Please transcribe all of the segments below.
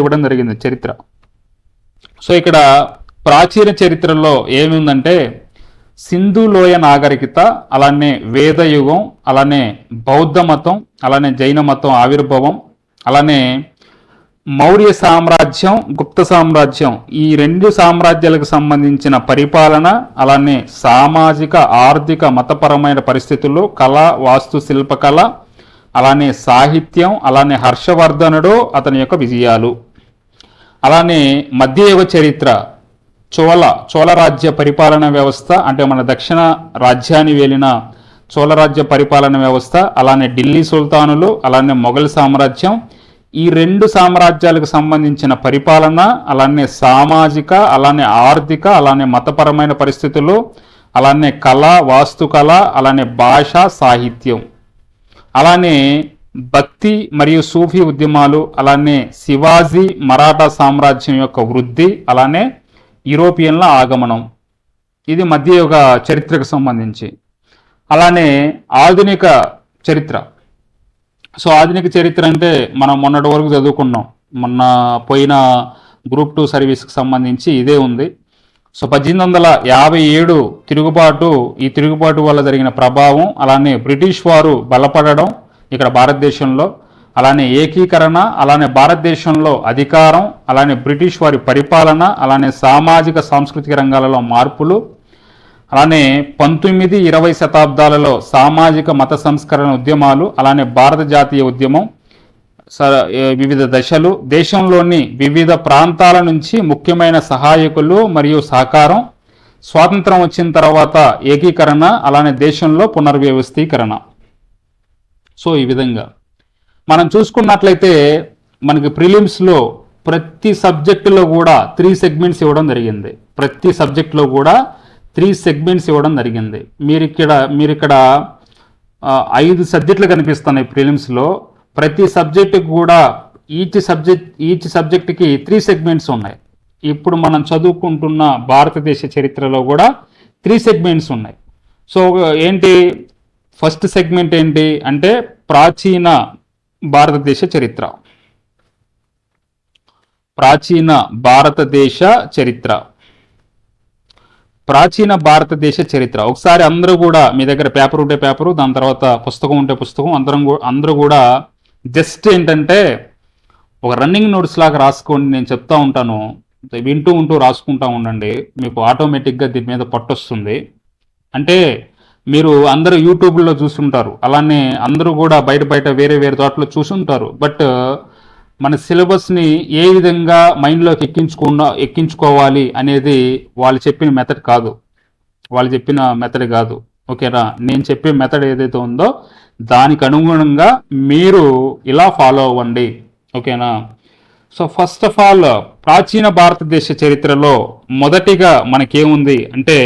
ఇవ్వడం జరిగింది చరిత్ర. సో ఇక్కడ ప్రాచీన చరిత్రలో ఏముందంటే సింధు లోయ నాగరికత అలానే వేదయుగం అలానే బౌద్ధ మతం అలానే జైన మతం ఆవిర్భావం అలానే మౌర్య సామ్రాజ్యం గుప్త సామ్రాజ్యం ఈ రెండు సామ్రాజ్యాలకు సంబంధించిన పరిపాలన అలానే సామాజిక ఆర్థిక మతపరమైన పరిస్థితులు కళ వాస్తు శిల్పకళ అలానే సాహిత్యం అలానే హర్షవర్ధనుడు అతని యొక్క విజయాలు. అలానే మధ్యయుగ చరిత్ర చోళ చోళరాజ్య పరిపాలన వ్యవస్థ అంటే మన దక్షిణ రాజ్యాన్ని వెళ్ళిన చోళరాజ్య పరిపాలన వ్యవస్థ అలానే ఢిల్లీ సుల్తానులు అలానే మొఘల్ సామ్రాజ్యం ఈ రెండు సామ్రాజ్యాలకు సంబంధించిన పరిపాలన అలానే సామాజిక అలానే ఆర్థిక అలానే మతపరమైన పరిస్థితులు అలానే కళ వాస్తుకళ అలానే భాష సాహిత్యం. అలానే భక్తి మరియు సూఫీ ఉద్యమాలు అలానే శివాజీ మరాఠా సామ్రాజ్యం యొక్క వృద్ధి అలానే యూరోపియన్ల ఆగమనం. ఇది మధ్యయుగ చరిత్రకు సంబంధించి. అలానే ఆధునిక చరిత్ర. సో ఆధునిక చరిత్ర అంటే మనం మొన్నటి వరకు చదువుకున్నాం. మొన్న పోయిన గ్రూప్ టూ సర్వీస్కి సంబంధించి ఇదే ఉంది. సో పద్దెనిమిది వందల యాభై ఏడు తిరుగుబాటు ఈ తిరుగుబాటు వల్ల జరిగిన ప్రభావం అలానే బ్రిటిష్ వారు బలపడడం ఇక్కడ భారతదేశంలో అలానే ఏకీకరణ అలానే భారతదేశంలో అధికారం అలానే బ్రిటిష్ వారి పరిపాలన అలానే సామాజిక సాంస్కృతిక రంగాలలో మార్పులు అలానే పంతొమ్మిది ఇరవై శతాబ్దాలలో సామాజిక మత సంస్కరణ ఉద్యమాలు అలానే భారత జాతీయ ఉద్యమం స- వివిధ దశలు దేశంలోని వివిధ ప్రాంతాల నుంచి ముఖ్యమైన సహాయకులు మరియు సహకారం స్వాతంత్రం వచ్చిన తర్వాత ఏకీకరణ అలానే దేశంలో పునర్వ్యవస్థీకరణ. సో ఈ విధంగా. మనం చూసుకున్నట్లయితే మనకి ప్రిలిమ్స్లో ప్రతి సబ్జెక్టులో కూడా త్రీ సెగ్మెంట్స్ ఇవ్వడం జరిగింది. ప్రతి సబ్జెక్టులో కూడా త్రీ సెగ్మెంట్స్ ఇవ్వడం జరిగింది. మీరు ఇక్కడ మీరు ఇక్కడ ఐదు సబ్జెక్టులు కనిపిస్తున్నాయి ప్రిలిమ్స్లో ప్రతి సబ్జెక్టుకి కూడా ఈచ్ సబ్జెక్ట్ ఈచ్ సబ్జెక్టుకి త్రీ సెగ్మెంట్స్ ఉన్నాయి. ఇప్పుడు మనం చదువుకుంటున్న భారతదేశ చరిత్రలో కూడా త్రీ సెగ్మెంట్స్ ఉన్నాయి. సో ఏంటి? ఫస్ట్ సెగ్మెంట్ ఏంటి అంటే ప్రాచీన భారతదేశ చరిత్ర. ప్రాచీన భారతదేశ చరిత్ర. ప్రాచీన భారతదేశ చరిత్ర. ఒకసారి అందరూ కూడా మీ దగ్గర పేపర్ ఉంటే పేపరు దాని తర్వాత పుస్తకం ఉంటే పుస్తకం అందరం అందరూ కూడా జస్ట్ ఏంటంటే ఒక రన్నింగ్ నోట్స్ లాగా రాసుకోండి నేను చెప్తా ఉంటాను. వింటూ ఉంటూ రాసుకుంటా ఉండండి. మీకు ఆటోమేటిక్గా దీని మీద పట్టొస్తుంది. అంటే మీరు అందరూ యూట్యూబ్లో చూసుంటారు అలానే అందరూ కూడా బయట బయట వేరే వేరే చోట్ల చూసుంటారు బట్ మన సిలబస్ని ఏ విధంగా మైండ్లోకి ఎక్కించుకున్న ఎక్కించుకోవాలి అనేది వాళ్ళు చెప్పిన మెథడ్ కాదు. వాళ్ళు చెప్పిన మెథడ్ కాదు. ఓకేనా? నేను చెప్పే మెథడ్ ఏదైతే ఉందో దానికి అనుగుణంగా మీరు ఇలా ఫాలో అవ్వండి. ఓకేనా? సో ఫస్ట్ ఆఫ్ ఆల్ ప్రాచీన భారతదేశ చరిత్రలో మొదటిగా మనకేముంది అంటే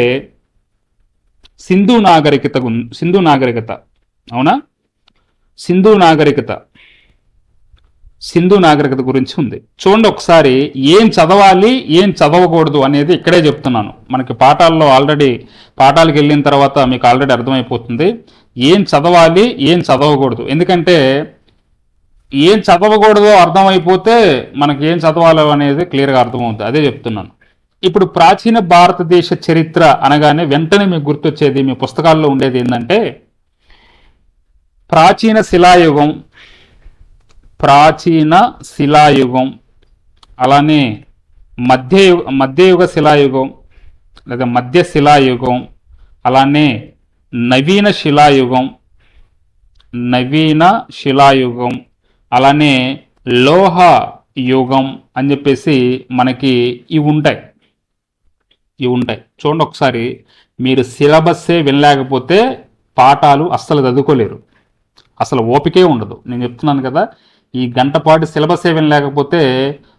సింధు నాగరికత సింధు నాగరికత. అవునా? సింధు నాగరికత. సింధు నాగరికత గురించి ఉంది. చూడండి ఒకసారి ఏం చదవాలి ఏం చదవకూడదు అనేది ఇక్కడే చెప్తున్నాను. మనకి పాఠాల్లో ఆల్రెడీ పాఠాలకు వెళ్ళిన తర్వాత మీకు ఆల్రెడీ అర్థమైపోతుంది. ఏం చదవాలి ఏం చదవకూడదు. ఎందుకంటే ఏం చదవకూడదో అర్థమైపోతే మనకి ఏం చదవాలో అనేది క్లియర్గా అర్థమవుతుంది. అదే చెప్తున్నాను. ఇప్పుడు ప్రాచీన భారతదేశ చరిత్ర అనగానే వెంటనే మీకు గుర్తొచ్చేది మీ పుస్తకాల్లో ఉండేది ఏంటంటే ప్రాచీన శిలాయుగం ప్రాచీన శిలాయుగం అలానే మధ్యయుగ మధ్యయుగ శిలాయుగం లేదా మధ్య శిలాయుగం అలానే నవీన శిలాయుగం నవీన శిలాయుగం అలానే లోహ యుగం అని చెప్పేసి మనకి ఇవి ఉంటాయి. ఇవి ఉంటాయి. చూడండి ఒకసారి మీరు సిలబస్సే వినలేకపోతే పాఠాలు అస్సలు చదువుకోలేరు. అసలు ఓపికే ఉండదు. నేను చెప్తున్నాను కదా ఈ గంట పాటు సిలబస్ ఏ వినలేకపోతే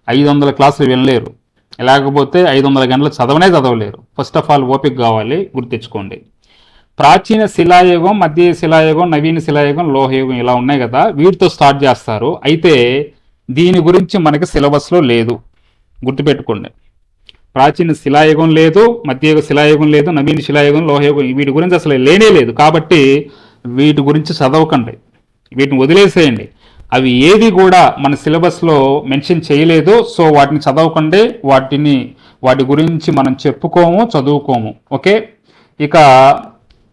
ఐదు వందల క్లాసులు వినలేరు. లేకపోతే ఐదు వందల గంటలు చదవనే చదవలేరు. ఫస్ట్ ఆఫ్ ఆల్ ఓపిక కావాలి గుర్తించుకోండి ప్రాచీన శిలాయుగం మధ్య శిలాయుగం నవీన శిలాయుగం లోహయుగం ఇలా ఉన్నాయి కదా వీటితో స్టార్ట్ చేస్తారు. అయితే దీని గురించి మనకి సిలబస్లో లేదు. గుర్తుపెట్టుకోండి. ప్రాచీన శిలాయుగం లేదు మధ్యయుగ శిలాయుగం లేదు నవీన శిలాయుగం లోహయుగం వీటి గురించి అసలు లేనే లేదు. కాబట్టి వీటి గురించి చదవకండి. వీటిని వదిలేసేయండి. అవి ఏది కూడా మన సిలబస్లో మెన్షన్ చేయలేదు. సో వాటిని చదవకండి. వాటిని వాటి గురించి మనం చెప్పుకోము చదువుకోము. ఓకే? ఇక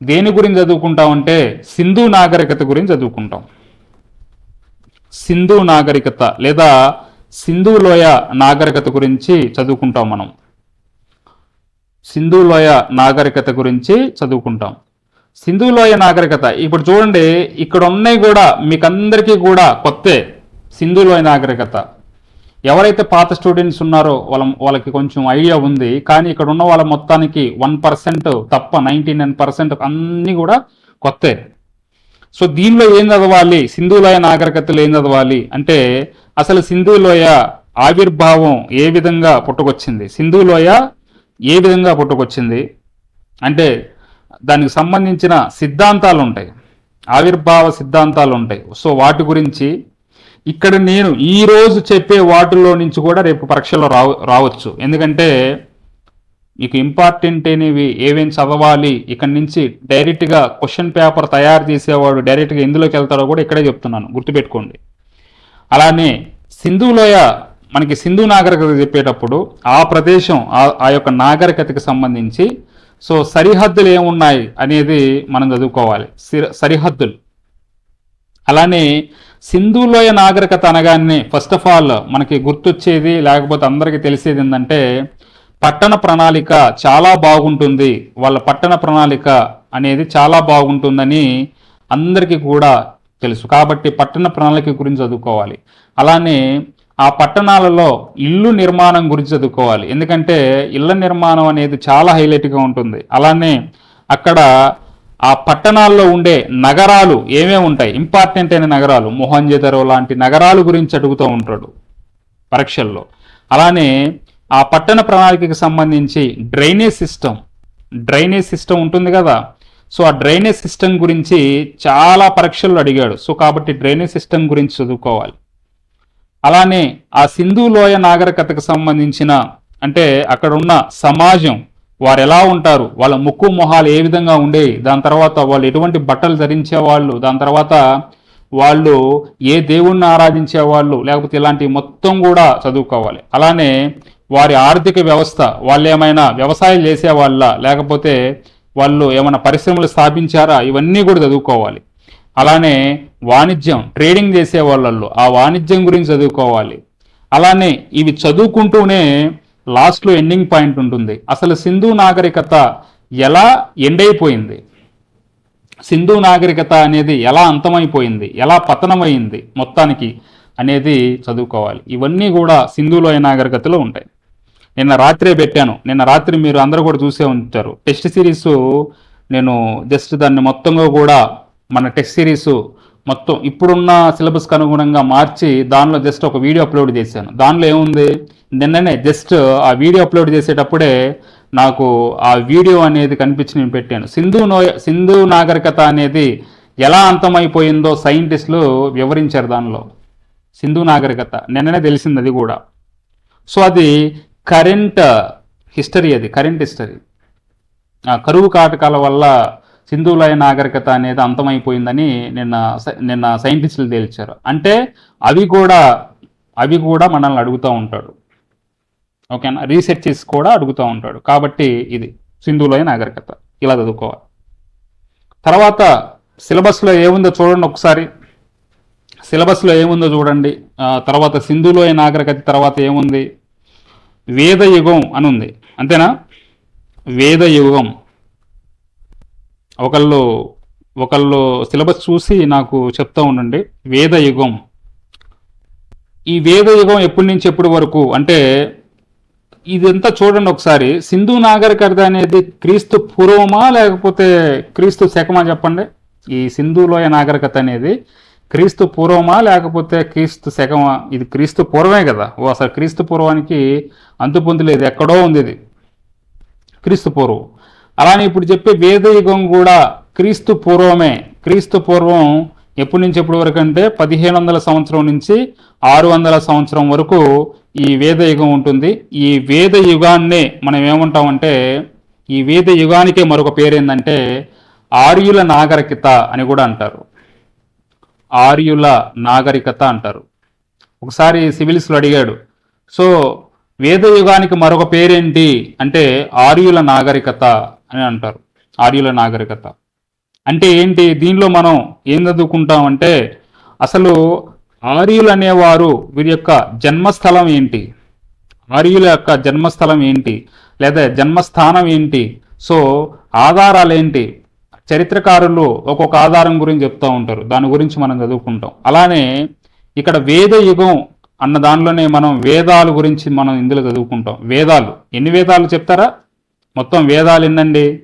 దేని గురించి చదువుకుంటామంటే సింధు నాగరికత గురించి చదువుకుంటాం. సింధు నాగరికత లేదా సింధు లోయ నాగరికత గురించి చదువుకుంటాం మనం. సింధు లోయ నాగరికత గురించి చదువుకుంటాం. సింధు లోయ నాగరికత ఇప్పుడు చూడండి ఇక్కడ ఉన్నాయి కూడా మీకు అందరికీ కూడా కొత్తే సింధు లోయ నాగరికత. ఎవరైతే పాత స్టూడెంట్స్ ఉన్నారో వాళ్ళ వాళ్ళకి కొంచెం ఐడియా ఉంది కానీ ఇక్కడ ఉన్న వాళ్ళ మొత్తానికి వన్ పర్సెంట్ తప్ప నైంటీ నైన్ పర్సెంట్ అన్నీ కూడా కొత్తే. సో దీనిలో ఏం చదవాలి? సింధులోయ నాగరికతలు ఏం చదవాలి? అంటే అసలు సింధులోయ ఆవిర్భావం ఏ విధంగా పుట్టుకొచ్చింది? సింధులోయ ఏ విధంగా పుట్టుకొచ్చింది అంటే దానికి సంబంధించిన సిద్ధాంతాలు ఉంటాయి ఆవిర్భావ సిద్ధాంతాలు ఉంటాయి సో వాటి గురించి ఇక్కడ నేను ఈ రోజు చెప్పే వాటిలో నుంచి కూడా రేపు పరీక్షలో రావ రావచ్చు. ఎందుకంటే మీకు ఇంపార్టెంట్ అనేవి ఏమేమి చదవాలి ఇక్కడ నుంచి డైరెక్ట్గా క్వశ్చన్ పేపర్ తయారు చేసేవాడు డైరెక్ట్గా ఎందులోకి వెళ్తాడో కూడా ఇక్కడే చెప్తున్నాను. గుర్తుపెట్టుకోండి. అలానే సింధులోయ మనకి సింధు నాగరికత చెప్పేటప్పుడు ఆ ప్రదేశం ఆ- ఆ యొక్క నాగరికతకి సంబంధించి సో సరిహద్దులు ఏమున్నాయి అనేది మనం చదువుకోవాలి. సిర- సరిహద్దులు. అలానే సింధులోయ నాగరికత అనగానే ఫస్ట్ ఆఫ్ ఆల్ మనకి గుర్తొచ్చేది లేకపోతే అందరికీ తెలిసేది ఏంటంటే పట్టణ ప్రణాళిక చాలా బాగుంటుంది. వాళ్ళ పట్టణ ప్రణాళిక అనేది చాలా బాగుంటుందని అందరికీ కూడా తెలుసు. కాబట్టి పట్టణ ప్రణాళిక గురించి చదువుకోవాలి. అలానే ఆ పట్టణాలలో ఇల్లు నిర్మాణం గురించి చదువుకోవాలి. ఎందుకంటే ఇళ్ళ నిర్మాణం అనేది చాలా హైలైట్గా ఉంటుంది. అలానే అక్కడ ఆ పట్టణాల్లో ఉండే నగరాలు ఏమేమి ఉంటాయి? ఇంపార్టెంట్ అయిన నగరాలు. మొహంజదరో లాంటి నగరాలు గురించి అడుగుతూ ఉంటాడు పరీక్షల్లో. అలానే ఆ పట్టణ ప్రణాళికకు సంబంధించి డ్రైనేజ్ సిస్టమ్ డ్రైనేజ్ సిస్టమ్ ఉంటుంది కదా? సో ఆ డ్రైనేజ్ సిస్టమ్ గురించి చాలా పరీక్షల్లో అడిగాడు. సో కాబట్టి డ్రైనేజ్ సిస్టమ్ గురించి చదువుకోవాలి. అలానే ఆ సింధు లోయ నాగరికతకు సంబంధించిన అంటే అక్కడ ఉన్న సమాజం వారు ఎలా ఉంటారు వాళ్ళ ముక్కు మొహాలు ఏ విధంగా ఉండేవి దాని తర్వాత వాళ్ళు ఎటువంటి బట్టలు ధరించే వాళ్ళు దాని తర్వాత వాళ్ళు ఏ దేవుణ్ణి ఆరాధించే వాళ్ళు లేకపోతే ఇలాంటి మొత్తం కూడా చదువుకోవాలి. అలానే వారి ఆర్థిక వ్యవస్థ వాళ్ళు ఏమైనా వ్యవసాయం చేసే వాళ్ళ లేకపోతే వాళ్ళు ఏమైనా పరిశ్రమలు స్థాపించారా ఇవన్నీ కూడా చదువుకోవాలి. అలానే వాణిజ్యం ట్రేడింగ్ చేసే వాళ్ళల్లో ఆ వాణిజ్యం గురించి చదువుకోవాలి. అలానే ఇవి చదువుకుంటూనే లాస్ట్లో ఎండింగ్ పాయింట్ ఉంటుంది. అసలు సింధు నాగరికత ఎలా ఎండ్ అయిపోయింది? సింధు నాగరికత అనేది ఎలా అంతమైపోయింది? ఎలా పతనమైంది మొత్తానికి అనేది చదువుకోవాలి. ఇవన్నీ కూడా సింధులోయ నాగరికతలో ఉంటాయి. నిన్న రాత్రే పెట్టాను. నిన్న రాత్రి మీరు అందరూ కూడా చూసే ఉంటారు. టెస్ట్ సిరీస్ నేను జస్ట్ దాన్ని మొత్తంగా కూడా మన టెస్ట్ సిరీస్ మొత్తం ఇప్పుడున్న సిలబస్కి అనుగుణంగా మార్చి దానిలో జస్ట్ ఒక వీడియో అప్లోడ్ చేశాను. దానిలో ఏముంది? నిన్ననే జస్ట్ ఆ వీడియో అప్లోడ్ చేసేటప్పుడే నాకు ఆ వీడియో అనేది కనిపించి నేను పెట్టాను. సింధు నోయ సింధు నాగరికత అనేది ఎలా అంతమైపోయిందో సైంటిస్టులు వివరించారు దానిలో. సింధు నాగరికత. నిన్ననే తెలిసింది అది కూడా. సో అది కరెంట్ హిస్టరీ అది కరెంట్ హిస్టరీ. ఆ కరువు కాటకాల వల్ల సింధులయ నాగరికత అనేది అంతమైపోయిందని నిన్న సై- నిన్న సైంటిస్టులు తేల్చారు. అంటే అవి కూడా అవి కూడా మనల్ని అడుగుతూ ఉంటాడు. ఓకేనా? రీసెర్చెస్ కూడా అడుగుతూ ఉంటాడు. కాబట్టి ఇది సింధులయ నాగరికత. ఇలా చదువుకోవాలి. తర్వాత సిలబస్లో ఏముందో చూడండి ఒకసారి. సిలబస్లో ఏముందో చూడండి. తర్వాత సింధులోయ నాగరికత తర్వాత ఏముంది? వేద యుగం అని ఉంది. అంతేనా? వేద యుగం ఒకళ్ళు ఒకళ్ళు సిలబస్ చూసి నాకు చెప్తా ఉండండి. వేద యుగం. ఈ వేద యుగం ఎప్పటి నుంచి ఎప్పటి వరకు? అంటే ఇదంతా చూడండి ఒకసారి. సింధు నాగరికత అనేది క్రీస్తు పూర్వమా లేకపోతే క్రీస్తు శకమా చెప్పండి? ఈ సింధులోయ నాగరికత అనేది క్రీస్తు పూర్వమా లేకపోతే క్రీస్తు శకమా? ఇది క్రీస్తు పూర్వమే కదా. ఓ అసలు క్రీస్తు పూర్వానికి అంతు లేదు. ఎక్కడో ఉంది ఇది. క్రీస్తు పూర్వం. అలానే ఇప్పుడు చెప్పే వేదయుగం కూడా క్రీస్తు పూర్వమే. క్రీస్తు పూర్వం ఎప్పటి నుంచి ఎప్పటి వరకు అంటే పదిహేను వందల సంవత్సరం నుంచి ఆరు వందల సంవత్సరం వరకు ఈ వేదయుగం ఉంటుంది. ఈ వేద యుగాన్నే మనం ఏమంటామంటే ఈ వేద యుగానికే మరొక పేరు ఏంటంటే ఆర్యుల నాగరికత అని కూడా అంటారు. ఆర్యుల నాగరికత అంటారు. ఒకసారి సివిల్స్లో అడిగాడు సో వేద యుగానికి మరొక పేరేంటి? అంటే ఆర్యుల నాగరికత. అని అంటారు. ఆర్యుల నాగరికత. అంటే ఏంటి? దీనిలో మనం ఏం చదువుకుంటాం అంటే అసలు ఆర్యులు అనేవారు వీరి యొక్క జన్మస్థలం ఏంటి? ఆర్యుల యొక్క జన్మస్థలం ఏంటి? లేదా జన్మస్థానం ఏంటి? సో ఆధారాలు ఏంటి చరిత్రకారులు ఒక్కొక్క ఆధారం గురించి చెప్తూ ఉంటారు. దాని గురించి మనం చదువుకుంటాం. అలానే ఇక్కడ వేద యుగం అన్న దానిలోనే మనం వేదాల గురించి మనం ఇందులో చదువుకుంటాం. వేదాలు. ఎన్ని వేదాలు చెప్తారా? మొత్తం వేదాలు ఎన్నండి?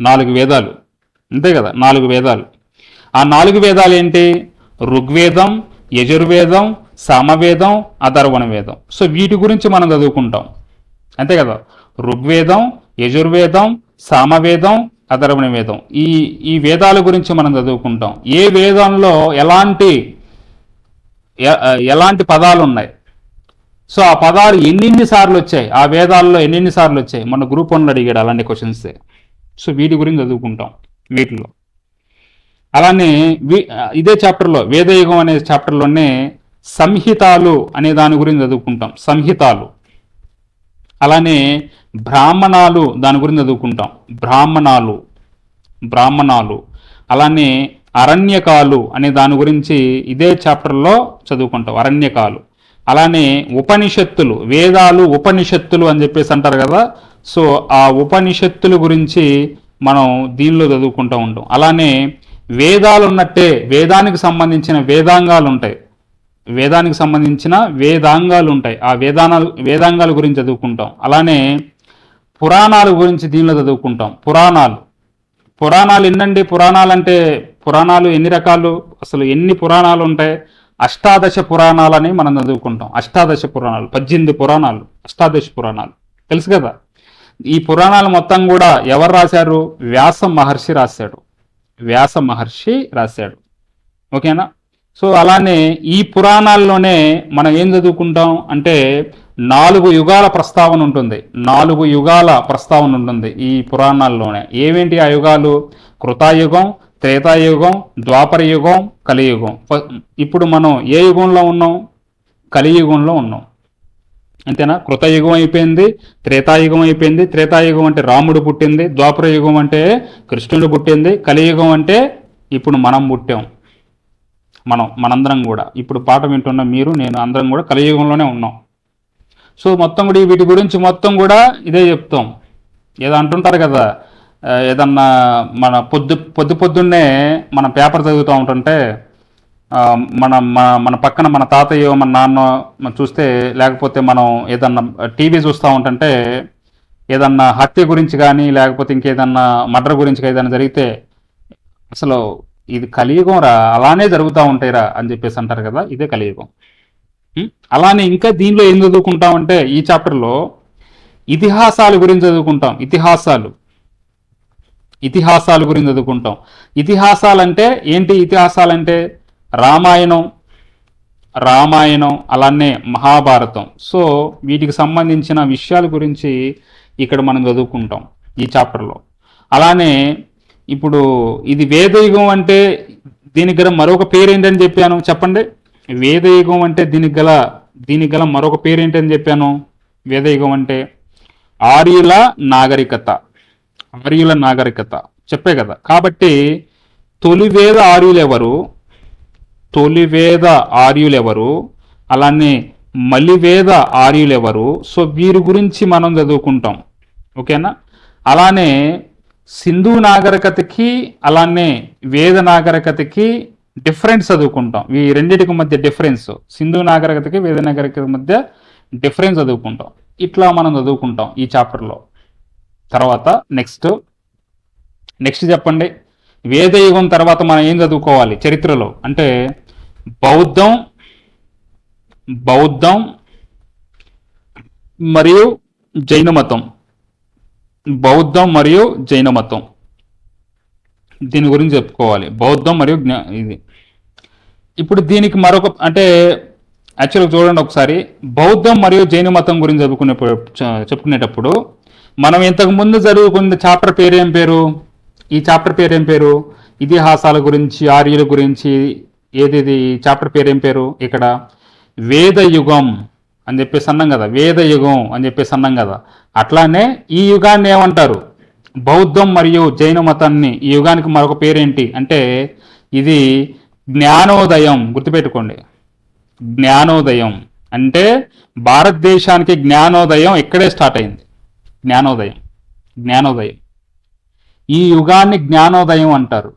నాలుగు వేదాలు. అంతే కదా నాలుగు వేదాలు. ఆ నాలుగు వేదాలు ఏంటి? ఋగ్వేదం యజుర్వేదం సామవేదం అథర్వణ వేదం సో వీటి గురించి మనం చదువుకుంటాం. అంతే కదా? ఋగ్వేదం యజుర్వేదం సామవేదం అథర్వణ వేదం ఈ ఈ వేదాల గురించి మనం చదువుకుంటాం. ఏ వేదంలో ఎలాంటి ఎలాంటి పదాలు ఉన్నాయి సో ఆ పదాలు ఎన్నెన్ని సార్లు వచ్చాయి? ఆ వేదాల్లో ఎన్నెన్ని సార్లు వచ్చాయి? మన గ్రూప్ వన్లో అడిగాడు అలాంటి క్వశ్చన్స్ సో వీటి గురించి చదువుకుంటాం వీటిలో. అలానే ఇదే చాప్టర్లో వేదయుగం అనే చాప్టర్లోనే సంహితాలు అనే దాని గురించి చదువుకుంటాం. సంహితాలు. అలానే బ్రాహ్మణాలు దాని గురించి చదువుకుంటాం. బ్రాహ్మణాలు. బ్రాహ్మణాలు. అలానే అరణ్యకాలు అనే దాని గురించి ఇదే చాప్టర్లో చదువుకుంటాం. అరణ్యకాలు. అలానే ఉపనిషత్తులు వేదాలు ఉపనిషత్తులు అని చెప్పేసి అంటారు కదా. సో ఆ ఉపనిషత్తుల గురించి మనం దీనిలో చదువుకుంటూ ఉంటాం అలానే వేదాలు ఉన్నట్టే వేదానికి సంబంధించిన వేదాంగాలు ఉంటాయి వేదానికి సంబంధించిన వేదాంగాలు ఉంటాయి ఆ వేదానాలు వేదాంగాల గురించి చదువుకుంటాం. అలానే పురాణాల గురించి దీనిలో చదువుకుంటాం. పురాణాలు. పురాణాలు ఎన్నండి? పురాణాలు అంటే పురాణాలు ఎన్ని రకాలు? అసలు ఎన్ని పురాణాలు ఉంటాయి అష్టాదశ పురాణాలని మనం చదువుకుంటాం. అష్టాదశ పురాణాలు పద్దెనిమిది పురాణాలు అష్టాదశ పురాణాలు. తెలుసు కదా? ఈ పురాణాలు మొత్తం కూడా ఎవరు రాశారు? వ్యాస మహర్షి రాశాడు. వ్యాస మహర్షి రాశాడు. ఓకేనా? సో అలానే ఈ పురాణాల్లోనే మనం ఏం చదువుకుంటాం అంటే నాలుగు యుగాల ప్రస్తావన ఉంటుంది. నాలుగు యుగాల ప్రస్తావన ఉంటుంది ఈ పురాణాల్లోనే. ఏమేంటి ఆ యుగాలు? కృతాయుగం త్రేతాయుగం ద్వాపర యుగం కలియుగం ఇప్పుడు మనం ఏ యుగంలో ఉన్నాం? కలియుగంలో ఉన్నాం. అంతేనా? కృతయుగం అయిపోయింది త్రేతాయుగం అయిపోయింది. త్రేతాయుగం అంటే రాముడు పుట్టింది ద్వాపర యుగం అంటే కృష్ణుడు పుట్టింది కలియుగం అంటే ఇప్పుడు మనం పుట్టాం. మనం మనందరం కూడా. ఇప్పుడు పాట వింటున్న మీరు నేను అందరం కూడా కలియుగంలోనే ఉన్నాం. సో మొత్తం కూడా వీటి గురించి మొత్తం కూడా ఇదే చెప్తాం. ఏదో అంటుంటారు కదా ఏదన్నా మన పొద్దు పొద్దు పొద్దున్నే మన పేపర్ చదువుతూ ఉంటుంటే మన మన మన పక్కన మన తాతయ్యో మన నాన్న మనం చూస్తే లేకపోతే మనం ఏదన్నా టీవీ చూస్తూ ఉంటుంటే ఏదన్నా హత్య గురించి కానీ లేకపోతే ఇంకేదన్నా మర్డర్ గురించి ఏదైనా జరిగితే అసలు ఇది కలియుగం రా అలానే జరుగుతూ ఉంటాయిరా అని చెప్పేసి అంటారు కదా ఇదే కలియుగం. అలానే ఇంకా దీనిలో ఏం చదువుకుంటామంటే ఈ చాప్టర్లో ఇతిహాసాల గురించి చదువుకుంటాం ఇతిహాసాలు. ఇతిహాసాల గురించి చదువుకుంటాం. ఇతిహాసాలంటే ఏంటి ఇతిహాసాలంటే రామాయణం రామాయణం అలానే మహాభారతం. సో వీటికి సంబంధించిన విషయాల గురించి ఇక్కడ మనం చదువుకుంటాం ఈ చాప్టర్లో. అలానే ఇప్పుడు ఇది వేదయుగం అంటే దీనికి గల మరొక పేరు ఏంటని చెప్పాను? చెప్పండి. వేదయుగం అంటే దీనికి గల దీనికి గల మరొక పేరు ఏంటని చెప్పాను? వేదయుగం అంటే ఆర్యుల నాగరికత. ఆర్యుల నాగరికత. చెప్పే కదా. కాబట్టి తొలి వేద ఆర్యులు ఎవరు తొలివేద ఆర్యులు ఎవరు అలానే మలివేద ఆర్యులు ఎవరు సో వీరి గురించి మనం చదువుకుంటాం. ఓకేనా? అలానే సింధు నాగరికతకి అలానే వేద నాగరికతకి డిఫరెన్స్ చదువుకుంటాం. ఈ రెండింటికి మధ్య డిఫరెన్స్. సింధు నాగరికతకి వేద నాగరికత మధ్య డిఫరెన్స్ చదువుకుంటాం. ఇట్లా మనం చదువుకుంటాం ఈ చాప్టర్లో. తర్వాత నెక్స్ట్ నెక్స్ట్ చెప్పండి. వేదయుగం తర్వాత మనం ఏం చదువుకోవాలి? చరిత్రలో. అంటే బౌద్ధం బౌద్ధం మరియు జైన మతం. బౌద్ధం మరియు జైన మతం. దీని గురించి చెప్పుకోవాలి. బౌద్ధం మరియు జ్ఞా ఇది. ఇప్పుడు దీనికి మరొక అంటే యాక్చువల్గా చూడండి ఒకసారి. బౌద్ధం మరియు జైన మతం గురించి చదువుకునే చెప్పుకునేటప్పుడు మనం ఇంతకు ముందు చదువుకున్న చాప్టర్ పేరు ఏం పేరు? ఈ చాప్టర్ పేరు ఏం పేరు? ఇతిహాసాల గురించి ఆర్యుల గురించి ఏది చాప్టర్ పేరు ఏం పేరు? ఇక్కడ వేదయుగం అని చెప్పేసి అన్నాం కదా వేదయుగం అని చెప్పేసి అన్నాం కదా. అట్లానే ఈ యుగాన్ని ఏమంటారు? బౌద్ధం మరియు జైన మతాన్ని ఈ యుగానికి మరొక పేరేంటి? అంటే ఇది జ్ఞానోదయం గుర్తుపెట్టుకోండి. జ్ఞానోదయం అంటే భారతదేశానికి జ్ఞానోదయం ఇక్కడే స్టార్ట్ అయింది. జ్ఞానోదయం. జ్ఞానోదయం. ఈ యుగాన్ని జ్ఞానోదయం అంటారు.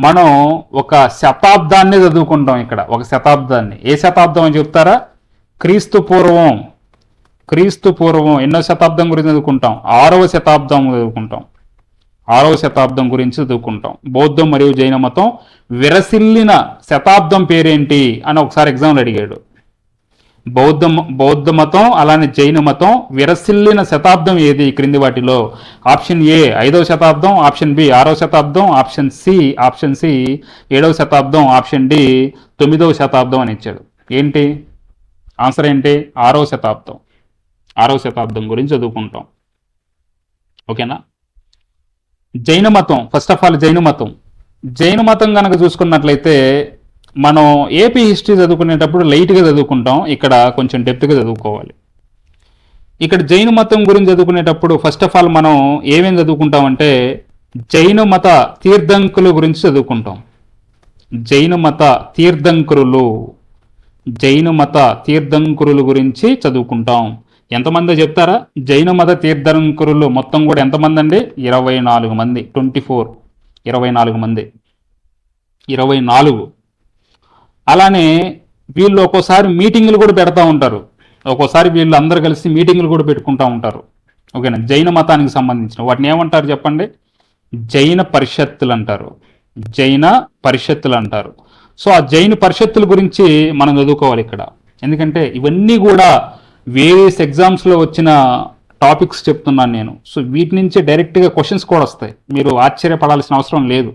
మనం ఒక శతాబ్దాన్ని చదువుకుంటాం ఇక్కడ ఒక శతాబ్దాన్ని. ఏ శతాబ్దం అని చెప్తారా? క్రీస్తు పూర్వం. క్రీస్తు పూర్వం ఎన్నో శతాబ్దం గురించి చదువుకుంటాం? ఆరవ శతాబ్దం చదువుకుంటాం. ఆరవ శతాబ్దం గురించి చదువుకుంటాం. బౌద్ధం మరియు జైన మతం విరసిల్లిన శతాబ్దం పేరేంటి అని ఒకసారి ఎగ్జామ్లు అడిగాడు. బౌద్ధ బౌద్ధ మతం అలానే జైన మతం విరసిల్లిన శతాబ్దం ఏది క్రింది వాటిలో? ఆప్షన్ ఏ ఐదవ శతాబ్దం ఆప్షన్ బి ఆరవ శతాబ్దం ఆప్షన్ సి ఆప్షన్ సి ఏడవ శతాబ్దం ఆప్షన్ డి తొమ్మిదవ శతాబ్దం అని ఇచ్చాడు. ఏంటి? ఆన్సర్ ఏంటి? ఆరవ శతాబ్దం. ఆరవ శతాబ్దం గురించి చదువుకుంటాం. ఓకేనా? జైన మతం ఫస్ట్ ఆఫ్ ఆల్ జైన మతం. జైన మతం కనుక చూసుకున్నట్లయితే మనం ఏపీ హిస్టరీ చదువుకునేటప్పుడు లైట్గా చదువుకుంటాం. ఇక్కడ కొంచెం డెప్త్గా చదువుకోవాలి. ఇక్కడ జైన మతం గురించి చదువుకునేటప్పుడు ఫస్ట్ ఆఫ్ ఆల్ మనం ఏమేమి చదువుకుంటామంటే జైన మత తీర్థంకుల గురించి చదువుకుంటాం. జైన మత తీర్థంకురులు జైన మత తీర్థంకురుల గురించి చదువుకుంటాం. ఎంతమంది చెప్తారా? జైన మత తీర్థంకురులు మొత్తం కూడా ఎంతమంది అండి? ఇరవై నాలుగు మంది. Twenty four. ఇరవై నాలుగు మంది. ఇరవై నాలుగు. అలానే వీళ్ళు ఒక్కోసారి మీటింగులు కూడా పెడతా ఉంటారు. ఒక్కోసారి వీళ్ళు అందరు కలిసి మీటింగులు కూడా పెట్టుకుంటూ ఉంటారు. ఓకేనా? జైన మతానికి సంబంధించిన వాటిని ఏమంటారు చెప్పండి? జైన పరిషత్తులు అంటారు. జైన పరిషత్తులు అంటారు. సో ఆ జైన పరిషత్తుల గురించి మనం చదువుకోవాలి ఇక్కడ. ఎందుకంటే ఇవన్నీ కూడా వేరియస్ ఎగ్జామ్స్లో వచ్చిన టాపిక్స్ చెప్తున్నాను నేను. సో వీటి నుంచే డైరెక్ట్గా క్వశ్చన్స్ కూడా వస్తాయి. మీరు ఆశ్చర్యపడాల్సిన అవసరం లేదు.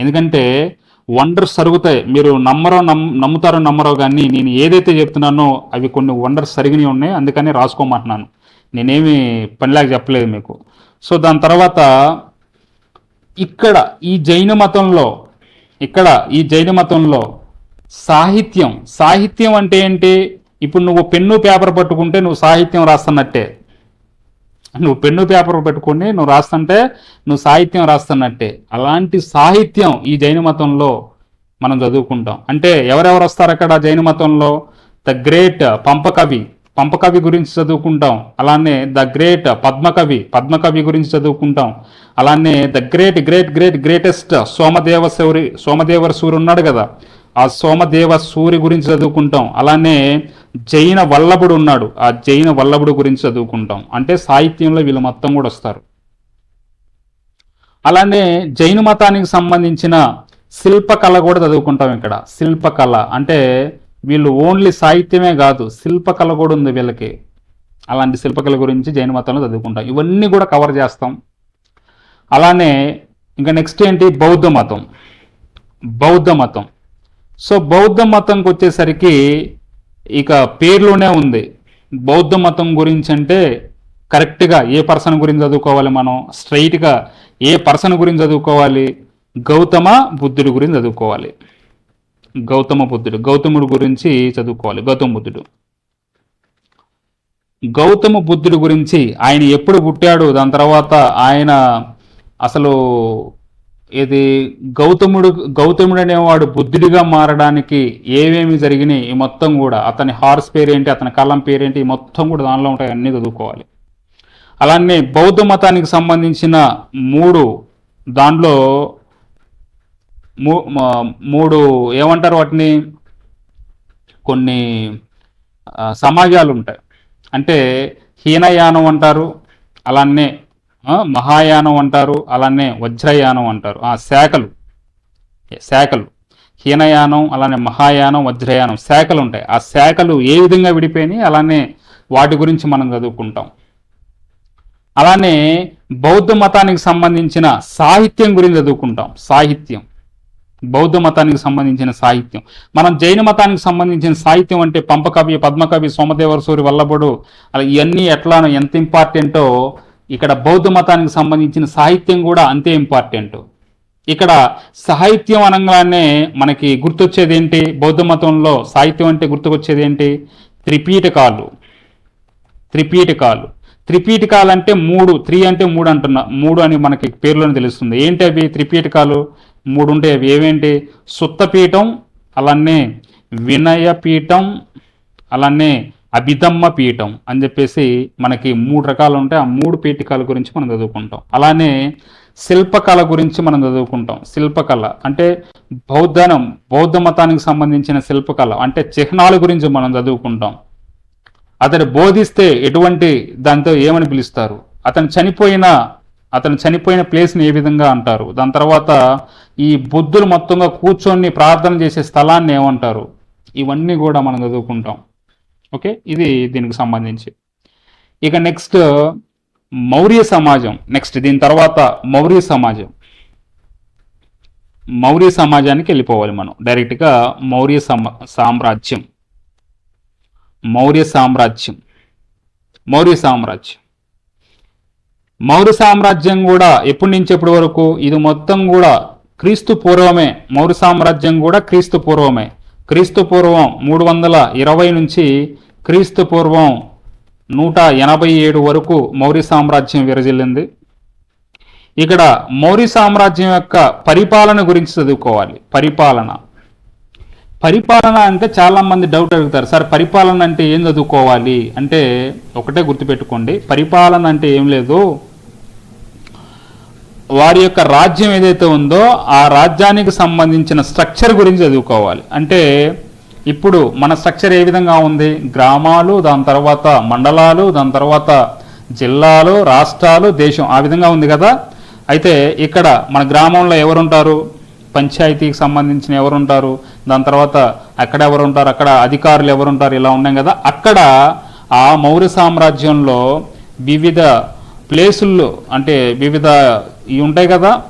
ఎందుకంటే వండర్స్ జరుగుతాయి మీరు నమ్మరో నమ్ నమ్ముతారో నమ్మరో కానీ నేను ఏదైతే చెప్తున్నానో అవి కొన్ని వండర్స్ జరిగినవి ఉన్నాయి. అందుకని రాసుకోమంటున్నాను. నేనేమి పనిలాగా చెప్పలేదు మీకు. సో దాని తర్వాత ఇక్కడ ఈ జైన మతంలో ఇక్కడ ఈ జైన మతంలో సాహిత్యం సాహిత్యం అంటే ఏంటి? ఇప్పుడు నువ్వు పెన్ను పేపర్ పట్టుకుంటే నువ్వు సాహిత్యం రాస్తున్నట్టే. నువ్వు పెన్ను పేపర్ పెట్టుకుని నువ్వు రాస్తుంటే నువ్వు సాహిత్యం రాస్తున్నట్టే. అలాంటి సాహిత్యం ఈ జైన మతంలో మనం చదువుకుంటాం. అంటే ఎవరెవరు వస్తారు అక్కడ జైన మతంలో? The great పంపకవి. పంపకవి గురించి చదువుకుంటాం. అలానే ద గ్రేట్ పద్మకవి. పద్మకవి గురించి చదువుకుంటాం. అలానే the great great great greatest Somadeva Suri సోమదేవర సూర్యుడు ఉన్నాడు కదా. ఆ సోమదేవ సూరి గురించి చదువుకుంటాం. అలానే జైన వల్లభుడు ఉన్నాడు. ఆ జైన వల్లభుడు గురించి చదువుకుంటాం. అంటే సాహిత్యంలో వీళ్ళు మొత్తం కూడా వస్తారు. అలానే జైన మతానికి సంబంధించిన శిల్పకళ కూడా చదువుకుంటాం ఇక్కడ. శిల్పకళ అంటే వీళ్ళు ఓన్లీ సాహిత్యమే కాదు శిల్పకళ కూడా ఉంది వీళ్ళకి. అలాంటి శిల్పకళ గురించి జైన మతంలో చదువుకుంటాం. ఇవన్నీ కూడా కవర్ చేస్తాం. అలానే ఇంకా నెక్స్ట్ ఏంటి? బౌద్ధ మతం. బౌద్ధ మతం. సో బౌద్ధ మతంకి వచ్చేసరికి ఇక పేర్లోనే ఉంది. బౌద్ధ మతం గురించి అంటే కరెక్ట్గా ఏ పర్సన్ గురించి చదువుకోవాలి మనం? స్ట్రైట్గా ఏ పర్సన్ గురించి చదువుకోవాలి? గౌతమ బుద్ధుడి గురించి చదువుకోవాలి. గౌతమ బుద్ధుడు గౌతముడు గురించి చదువుకోవాలి. గౌతమ బుద్ధుడు. గౌతమ బుద్ధుడి గురించి ఆయన ఎప్పుడు పుట్టాడు? దాని తర్వాత ఆయన అసలు ఇది గౌతముడు గౌతముడు అనేవాడు బుద్ధుడిగా మారడానికి ఏమేమి జరిగినాయి ఈ మొత్తం కూడా అతని హార్స్ పేరేంటి అతని కళ్ళం పేరేంటి ఈ మొత్తం కూడా దానిలో ఉంటాయి అన్నీ చదువుకోవాలి. అలానే బౌద్ధ మతానికి సంబంధించిన మూడు దాంట్లో మూ- మూడు ఏమంటారు వాటిని? కొన్ని సమాజాలు ఉంటాయి. అంటే హీనయానం అంటారు అలానే మహాయానం అంటారు అలానే వజ్రయానం అంటారు. ఆ శాఖలు. శాఖలు. హీనయానం అలానే మహాయానం వజ్రయానం శాఖలు ఉంటాయి ఆ శాఖలు ఏ విధంగా విడిపోయినాయి? అలానే వాటి గురించి మనం చదువుకుంటాం. అలానే బౌద్ధ మతానికి సంబంధించిన సాహిత్యం గురించి చదువుకుంటాం. సాహిత్యం. బౌద్ధ మతానికి సంబంధించిన సాహిత్యం. మనం జైన మతానికి సంబంధించిన సాహిత్యం అంటే పంపకవి పద్మకవి సోమదేవర సూరి వల్లభుడు అలా ఇవన్నీ ఎట్లానో ఎంత ఇంపార్టెంటో ఇక్కడ బౌద్ధ మతానికి సంబంధించిన సాహిత్యం కూడా అంతే ఇంపార్టెంట్. ఇక్కడ సాహిత్యం అనగానే మనకి గుర్తొచ్చేది ఏంటి? బౌద్ధ మతంలో సాహిత్యం అంటే గుర్తుకొచ్చేది ఏంటి? త్రిపీఠకాలు. త్రిపీఠకాలు. త్రిపీఠకాలు అంటే మూడు త్రీ అంటే మూడు అంటున్నా. మూడు అని మనకి పేర్లోనే తెలుస్తుంది. ఏంటి అవి? త్రిపీఠకాలు. మూడు ఉంటాయి అవి ఏవేంటి? సుత్తపీఠం అలానే వినయపీఠం అలానే అభిదమ్మ పీఠం అని చెప్పేసి మనకి మూడు రకాలు ఉంటాయి. ఆ మూడు పీఠికాల గురించి మనం చదువుకుంటాం. అలానే శిల్పకళ గురించి మనం చదువుకుంటాం. శిల్పకళ అంటే బౌద్ధనం బౌద్ధ మతానికి సంబంధించిన శిల్పకళ అంటే చిహ్నాల గురించి మనం చదువుకుంటాం. అతడు బోధిస్తే ఎటువంటి దాంతో ఏమని పిలుస్తారు? అతను చనిపోయిన అతను చనిపోయిన ప్లేస్ని ఏ విధంగా అంటారు? దాని తర్వాత ఈ బుద్ధులు మొత్తంగా కూర్చొని ప్రార్థన చేసే స్థలాన్ని ఏమంటారు? ఇవన్నీ కూడా మనం చదువుకుంటాం. ఓకే? ఇది దీనికి సంబంధించి. ఇక నెక్స్ట్ మౌర్య సమాజం. నెక్స్ట్ దీని తర్వాత మౌర్య సమాజం. మౌర్య సమాజానికి వెళ్ళిపోవాలి మనం. డైరెక్ట్గా మౌర్య సామ్రాజ్యం. మౌర్య సామ్రాజ్యం. మౌర్య సామ్రాజ్యం. మౌర్య సామ్రాజ్యం కూడా ఎప్పటి నుంచి ఎప్పటి వరకు? ఇది మొత్తం కూడా క్రీస్తు పూర్వమే. మౌర్య సామ్రాజ్యం కూడా క్రీస్తు పూర్వమే. క్రీస్తు పూర్వం మూడు వందల ఇరవై నుంచి క్రీస్తు పూర్వం నూట ఎనభై ఏడు వరకు మౌర్య సామ్రాజ్యం విరజిల్లింది. ఇక్కడ మౌర్య సామ్రాజ్యం యొక్క పరిపాలన గురించి చదువుకోవాలి. పరిపాలన. పరిపాలన అంటే చాలా మంది డౌట్ అడుగుతారు. సార్ పరిపాలన అంటే ఏం చదువుకోవాలి? అంటే ఒకటే గుర్తుపెట్టుకోండి. పరిపాలన అంటే ఏం లేదు. వారి యొక్క రాజ్యం ఏదైతే ఉందో ఆ రాజ్యానికి సంబంధించిన స్ట్రక్చర్ గురించి చదువుకోవాలి. అంటే ఇప్పుడు మన స్ట్రక్చర్ ఏ విధంగా ఉంది? గ్రామాలు దాని తర్వాత మండలాలు దాని తర్వాత జిల్లాలు రాష్ట్రాలు దేశం ఆ విధంగా ఉంది కదా? అయితే ఇక్కడ మన గ్రామంలో ఎవరుంటారు? పంచాయతీకి సంబంధించిన ఎవరుంటారు? దాని తర్వాత అక్కడ ఎవరు ఉంటారు అక్కడ అధికారులు ఎవరుంటారు? ఇలా ఉన్నాయి కదా? అక్కడ ఆ మౌర్య సామ్రాజ్యంలో వివిధ ప్లేసుల్లో అంటే వివిధ ఇవి ఉంటాయి కదా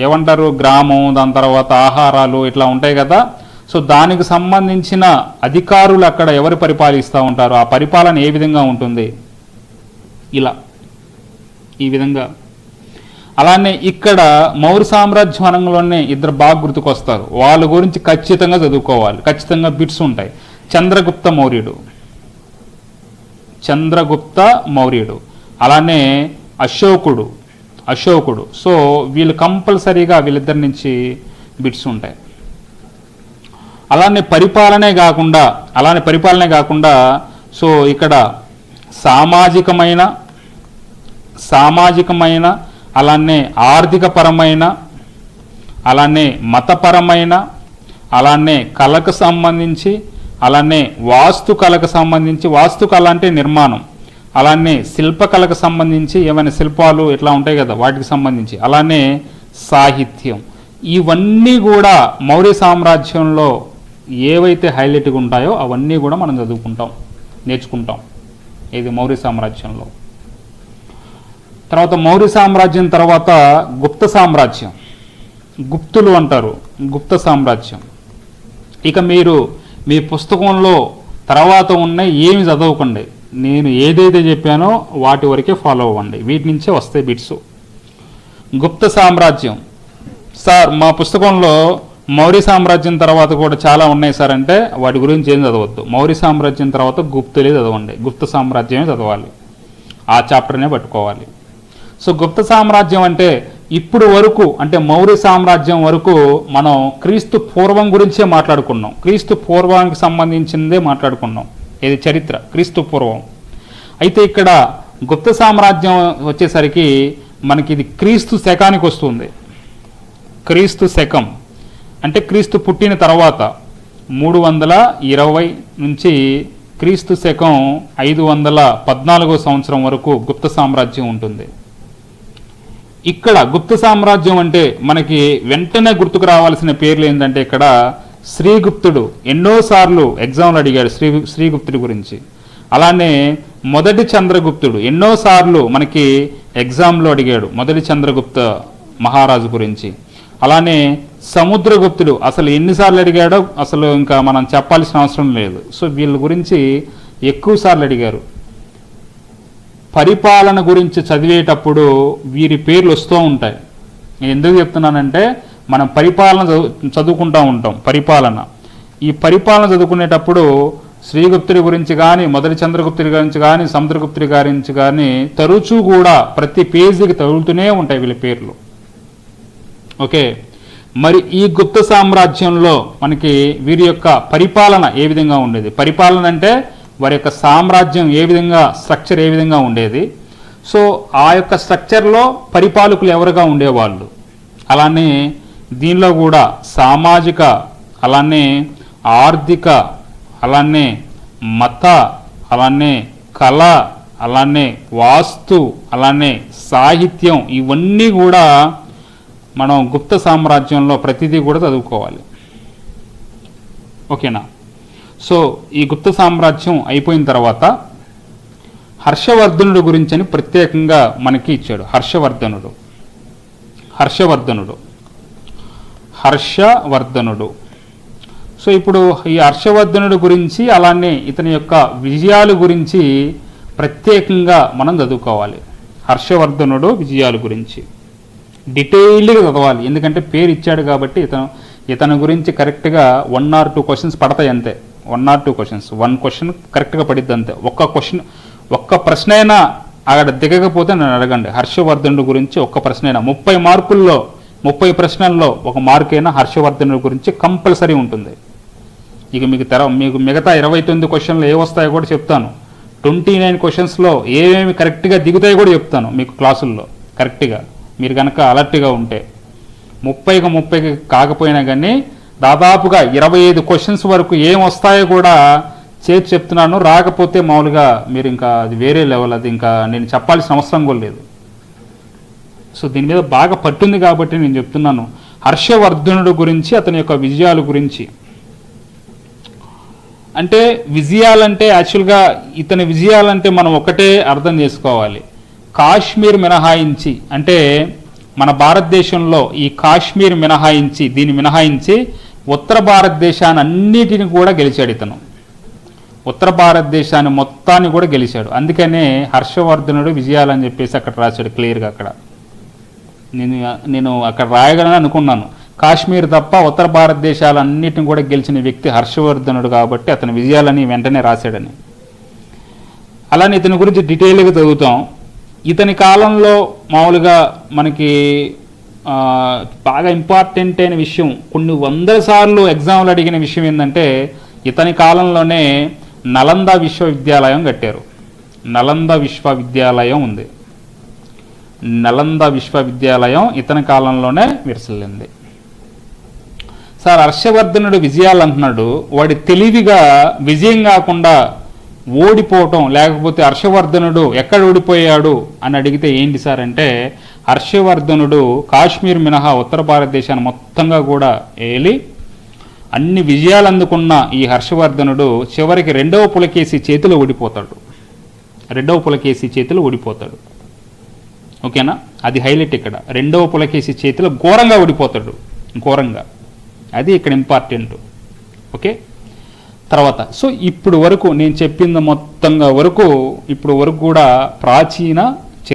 ఏమంటారు గ్రామం దాని తర్వాత ఆహారాలు ఇట్లా ఉంటాయి కదా. సో దానికి సంబంధించిన అధికారులు అక్కడ ఎవరు పరిపాలిస్తూ ఉంటారు? ఆ పరిపాలన ఏ విధంగా ఉంటుంది? ఇలా ఈ విధంగా. అలానే ఇక్కడ మౌర్య సామ్రాజ్యం అనంలోనే ఇద్దరు బాగా గుర్తుకొస్తారు. వాళ్ళ గురించి ఖచ్చితంగా చదువుకోవాలి. ఖచ్చితంగా బిట్స్ ఉంటాయి. చంద్రగుప్త మౌర్యుడు. చంద్రగుప్త మౌర్యుడు. అలానే అశోకుడు. అశోకుడు. సో వీళ్ళు కంపల్సరీగా వీళ్ళిద్దరి నుంచి బిట్స్ ఉంటాయి. అలానే పరిపాలనే కాకుండా అలానే పరిపాలనే కాకుండా సో ఇక్కడ సామాజికమైన సామాజికమైన అలానే ఆర్థికపరమైన అలానే మతపరమైన అలానే కళకు సంబంధించి అలానే వాస్తు కళకు సంబంధించి వాస్తు కళ అంటే నిర్మాణం. అలానే శిల్పకళకు సంబంధించి ఏమైనా శిల్పాలు ఇట్లా ఉంటాయి కదా వాటికి సంబంధించి. అలానే సాహిత్యం. ఇవన్నీ కూడా మౌర్య సామ్రాజ్యంలో ఏవైతే హైలైట్గా ఉంటాయో అవన్నీ కూడా మనం చదువుకుంటాం నేర్చుకుంటాం. ఇది మౌర్య సామ్రాజ్యంలో. తర్వాత మౌర్య సామ్రాజ్యం తర్వాత గుప్త సామ్రాజ్యం. గుప్తులు అంటారు గుప్త సామ్రాజ్యం. ఇక మీరు మీ పుస్తకంలో తర్వాత ఉన్న ఏమి చదవకండి. నేను ఏదైతే చెప్పానో వాటి వరకే ఫాలో అవ్వండి. వీటి నుంచే వస్తాయి బిట్స్ గుప్త సామ్రాజ్యం. సార్ మా పుస్తకంలో మౌర్య సామ్రాజ్యం తర్వాత కూడా చాలా ఉన్నాయి సార్ అంటే వాటి గురించి ఏం చదవద్దు. మౌర్య సామ్రాజ్యం తర్వాత గుప్తులే చదవండి. గుప్త సామ్రాజ్యమే చదవాలి. ఆ చాప్టర్నే పట్టుకోవాలి. సో గుప్త సామ్రాజ్యం అంటే ఇప్పుడు వరకు అంటే మౌర్య సామ్రాజ్యం వరకు మనం క్రీస్తు పూర్వం గురించే మాట్లాడుకున్నాం. క్రీస్తు పూర్వానికి సంబంధించిందే మాట్లాడుకున్నాం. ఇది చరిత్ర క్రీస్తు పూర్వం. అయితే ఇక్కడ గుప్త సామ్రాజ్యం వచ్చేసరికి మనకి ఇది క్రీస్తు శకానికి వస్తుంది. క్రీస్తు శకం. అంటే క్రీస్తు పుట్టిన తర్వాత మూడు వందల ఇరవై నుంచి క్రీస్తు శకం ఐదు వందల పద్నాలుగో సంవత్సరం వరకు గుప్త సామ్రాజ్యం ఉంటుంది. ఇక్కడ గుప్త సామ్రాజ్యం అంటే మనకి వెంటనే గుర్తుకు రావాల్సిన పేర్లు ఏంటంటే ఇక్కడ శ్రీగుప్తుడు ఎన్నోసార్లు ఎగ్జామ్లు అడిగాడు శ్రీ శ్రీగుప్తుడి గురించి. అలానే మొదటి చంద్రగుప్తుడు ఎన్నోసార్లు మనకి ఎగ్జామ్లో అడిగాడు మొదటి చంద్రగుప్త మహారాజు గురించి. అలానే సముద్రగుప్తుడు అసలు ఎన్నిసార్లు అడిగాడో అసలు ఇంకా మనం చెప్పాల్సిన అవసరం లేదు. సో వీళ్ళ గురించి ఎక్కువ సార్లు అడిగారు. పరిపాలన గురించి చదివేటప్పుడు వీరి పేర్లు వస్తూ ఉంటాయి. నేను ఎందుకు చెప్తున్నానంటే మనం పరిపాలన చదువు చదువుకుంటూ ఉంటాం పరిపాలన. ఈ పరిపాలన చదువుకునేటప్పుడు శ్రీగుప్తుడి గురించి కానీ మొదటి చంద్రగుప్తుడి గురించి కానీ సముద్రగుప్తుడి గురించి కానీ తరచూ కూడా ప్రతి పేజీకి తగులుతూనే ఉంటాయి వీళ్ళ పేర్లు. ఓకే? మరి ఈ గుప్త సామ్రాజ్యంలో మనకి వీరి యొక్క పరిపాలన ఏ విధంగా ఉండేది? పరిపాలన అంటే వారి యొక్క సామ్రాజ్యం ఏ విధంగా స్ట్రక్చర్ ఏ విధంగా ఉండేది? సో ఆ యొక్క స్ట్రక్చర్లో పరిపాలకులు ఎవరుగా ఉండేవాళ్ళు? అలానే దీనిలో కూడా సామాజిక అలానే ఆర్థిక అలానే మత అలానే కళ అలానే వాస్తు అలానే సాహిత్యం ఇవన్నీ కూడా మనం గుప్త సామ్రాజ్యంలో ప్రతిదీ కూడా చదువుకోవాలి. ఓకేనా? సో ఈ గుప్త సామ్రాజ్యం అయిపోయిన తర్వాత హర్షవర్ధనుడు గురించి అని ప్రత్యేకంగా మనకి ఇచ్చాడు. హర్షవర్ధనుడు. హర్షవర్ధనుడు. హర్షవర్ధనుడు. సో ఇప్పుడు ఈ హర్షవర్ధనుడు గురించి అలానే ఇతని యొక్క విజయాల గురించి ప్రత్యేకంగా మనం చదువుకోవాలి. హర్షవర్ధనుడు విజయాల గురించి. డీటెయిల్డ్గా చదవాలి. ఎందుకంటే పేరు ఇచ్చాడు కాబట్టి ఇతను ఇతని గురించి కరెక్ట్గా వన్ ఆర్ టూ క్వశ్చన్స్ పడతాయి అంతే. One or two questions. One question కరెక్ట్గా పడిద్ది అంతే. ఒక్క క్వశ్చన్ ఒక్క ప్రశ్న అయినా అక్కడ దిగకపోతే నన్ను అడగండి. హర్షవర్ధనుడు గురించి ఒక్క ప్రశ్న అయినా ముప్పై మార్కుల్లో ముప్పై ప్రశ్నల్లో ఒక మార్క్ హర్షవర్ధనుల గురించి కంపల్సరీ ఉంటుంది. ఇక మీకు తెర మీకు మిగతా ఇరవై తొమ్మిది క్వశ్చన్లు ఏ వస్తాయో కూడా చెప్తాను. ట్వంటీ నైన్ క్వశ్చన్స్లో ఏమేమి కరెక్ట్గా దిగుతాయో కూడా చెప్తాను మీకు క్లాసుల్లో కరెక్ట్గా. మీరు కనుక అలర్ట్గా ఉంటే. ముప్పైకి ముప్పైకి కాకపోయినా కానీ దాదాపుగా ఇరవై ఐదు క్వశ్చన్స్ వరకు ఏం వస్తాయో కూడా చేతి చెప్తున్నాను. రాకపోతే మామూలుగా మీరు ఇంకా అది వేరే లెవెల్ అది ఇంకా నేను చెప్పాల్సిన అవసరం కూడా లేదు. సో దీని మీద బాగా పట్టుంది కాబట్టి నేను చెప్తున్నాను. హర్షవర్ధనుడు గురించి అతని యొక్క విజయాల గురించి. అంటే విజయాలంటే యాక్చువల్గా ఇతని విజయాలంటే మనం ఒకటే అర్థం చేసుకోవాలి. కాశ్మీర్ మినహాయించి అంటే మన భారతదేశంలో ఈ కాశ్మీర్ మినహాయించి దీన్ని మినహాయించి ఉత్తర భారతదేశాన్ని అన్నిటిని కూడా గెలిచాడు ఇతను. ఉత్తర భారతదేశాన్ని మొత్తాన్ని కూడా గెలిచాడు. అందుకనే హర్షవర్ధనుడు విజయాలని చెప్పేసి అక్కడ రాశాడు క్లియర్గా అక్కడ. నేను నేను అక్కడ రాయగలని అనుకున్నాను. కాశ్మీర్ తప్ప ఉత్తర భారతదేశాలన్నిటిని కూడా గెలిచిన వ్యక్తి హర్షవర్ధనుడు కాబట్టి అతని విజయాలని వెంటనే రాశాడని. అలానే ఇతని గురించి డీటెయిల్గా చదువుతాం. ఇతని కాలంలో మామూలుగా మనకి బాగా ఇంపార్టెంట్ అయిన విషయం కొన్ని వందల సార్లు ఎగ్జామ్లు అడిగిన విషయం ఏంటంటే ఇతని కాలంలోనే నలంద విశ్వవిద్యాలయం కట్టారు. నలంద విశ్వవిద్యాలయం ఉంది. నలంద విశ్వవిద్యాలయం ఇతని కాలంలోనే విరసిల్లింది. సార్ హర్షవర్ధనుడు విజయాలు అంటున్నాడు వాడి తెలివిగా విజయం కాకుండా ఓడిపోవటం లేకపోతే హర్షవర్ధనుడు ఎక్కడ ఓడిపోయాడు అని అడిగితే ఏంటి సార్ అంటే హర్షవర్ధనుడు కాశ్మీర్ మినహా ఉత్తర భారతదేశాన్ని మొత్తంగా కూడా ఏలి అన్ని విజయాలు అందుకున్న ఈ హర్షవర్ధనుడు చివరికి రెండవ పులకేసి చేతిలో ఓడిపోతాడు. రెండవ పులకేసి చేతిలో ఓడిపోతాడు. ఓకేనా? అది హైలైట్ ఇక్కడ. రెండవ పులకేసి చేతిలో ఘోరంగా ఓడిపోతాడు ఘోరంగా. అది ఇక్కడ ఇంపార్టెంట్ ఓకే? తర్వాత సో ఇప్పుడు వరకు నేను చెప్పింది మొత్తంగా వరకు ఇప్పుడు వరకు కూడా ప్రాచీన